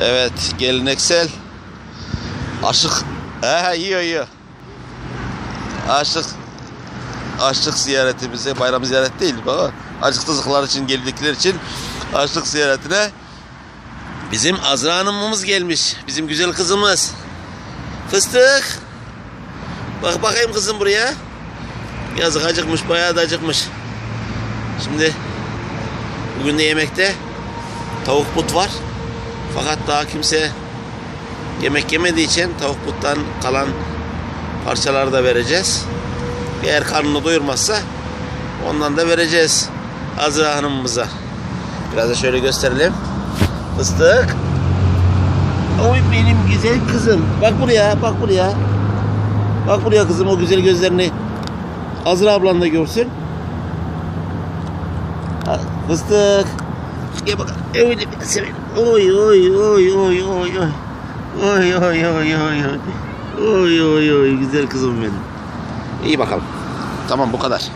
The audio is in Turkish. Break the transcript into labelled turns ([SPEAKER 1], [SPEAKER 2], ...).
[SPEAKER 1] Evet geleneksel aşık. He yiyor yiyor. Aşık açlık ziyaretimize bayram ziyaret değil baba. Acıktızlıklar için geldikleri için açlık ziyaretine bizim Azra Hanım'ımız gelmiş. Bizim güzel kızımız. Fıstık. Bak bakayım kızım buraya. Yazık acıkmış bayağı da acıkmış. Şimdi bugün de yemekte tavuk but var. Fakat daha kimse yemek yemediği için tavuk buttan kalan parçaları da vereceğiz. Eğer karnını doyurmazsa ondan da vereceğiz Azra Hanım'ımıza. Biraz da şöyle gösterelim. Fıstık. Oy benim güzel kızım. Bak buraya, bak buraya. Bak buraya kızım o güzel gözlerini. Azra ablan da görsün. Fıstık. Gel bakalım. Öyle bir sevelim. Oy oy oy oy oy oy. Oy oy oy oy oy. Oy oy oy güzel kızım benim. İyi bakalım. Tamam bu kadar.